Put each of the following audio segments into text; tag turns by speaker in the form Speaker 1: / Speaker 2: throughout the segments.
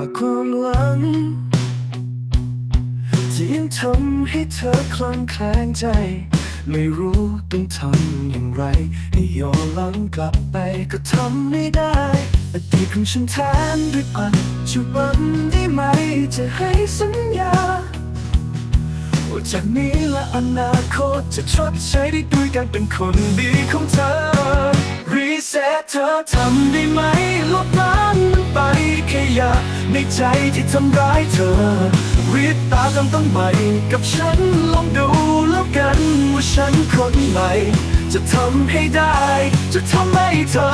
Speaker 1: ากความหลังที่ยังทำให้เธอคลางแคลงใจ ไม่รู้ต้องทำอย่างไร ให้ย้อนหลังกลับไปก็ทำไม่ได้ อดีตของฉันแทนด้วยปัจจุบันได้ไหม จะให้สัญญาว่าจากนี้และอนาคตจะชดใช้ได้ด้วยการเป็นคนดีของเธอ รีเซ็ตเธอทำได้ไหมลบล้าง ยากในใจที่ทำร้ายเธอรีบตาจำต้องใหม่กับฉันลองดูแล้วกันว่าฉันคนใหม่ จะทำให้ได้ จะทำให้เธอ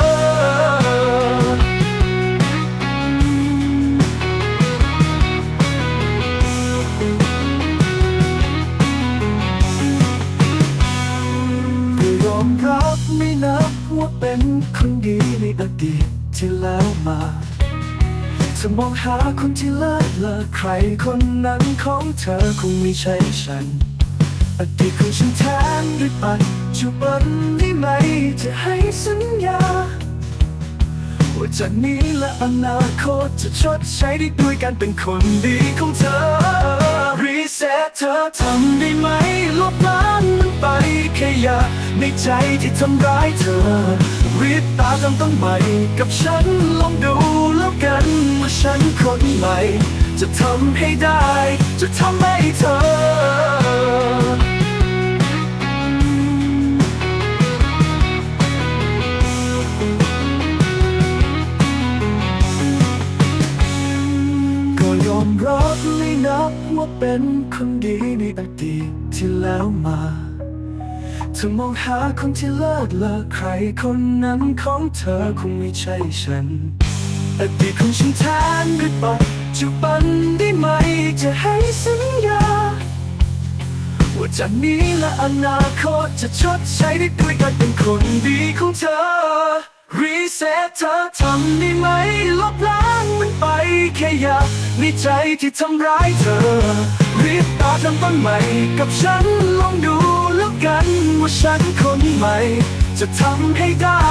Speaker 1: ยอมรับไม่นับว่าเป็นคนดีในอดีตที่แล้วมา จะมองหาคนที่เลิศเลอใครคนนั้นของเธอคงไม่ใช่ฉัน อดีตของฉันแทนด้วยปัจจุบันได้ไหมจะให้สัญญา ว่าจากนี้และอนาคตจะชดใช้ได้ด้วยการเป็นคนดีของเธอ รีเซ็ตเธอทำได้ไหมลบล้างมัน ไปแค่อยากในใจที่ทำร้ายเธอรีบตาจำต้องใหม่กับฉันลองดูแล้วกันว่าฉันคนใหม่ จะทำให้ได้ จะทำให้เธอก็ยอมรับไม่นับว่าเป็นคนดีในอดีตที่แล้วมา เธอมองหาคนที่เลิศเลอใครคนนั้นของเธอคงไม่ใช่ฉันอดีตของฉันแทนด้วยปัจจุบันได้ไหมจะให้สัญญา ว่าจากนี้และอนาคตจะชดใช้ได้ด้วยการเป็นคนดีของเธอ รีเซ็ตเธอทำได้ไหมลบล้างมันไปแค่อยากในใจที่ทำร้ายเธอรีบตาทำต้นใหม่กับฉัน ว่าฉันคนใหม่ จะทำให้ได้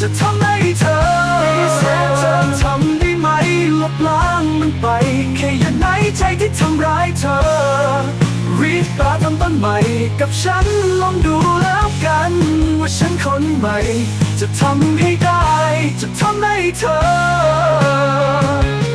Speaker 1: จะทำให้เธอรีเซ็ตเธอทำได้ไหมลบล้างมันไป แค่อยากในใจที่ทำร้ายเธอ รีบตาทำต้นใหม่กับฉันลองดูแล้วกัน ว่าฉันคนใหม่ จะทำให้ได้ จะทำให้เธอ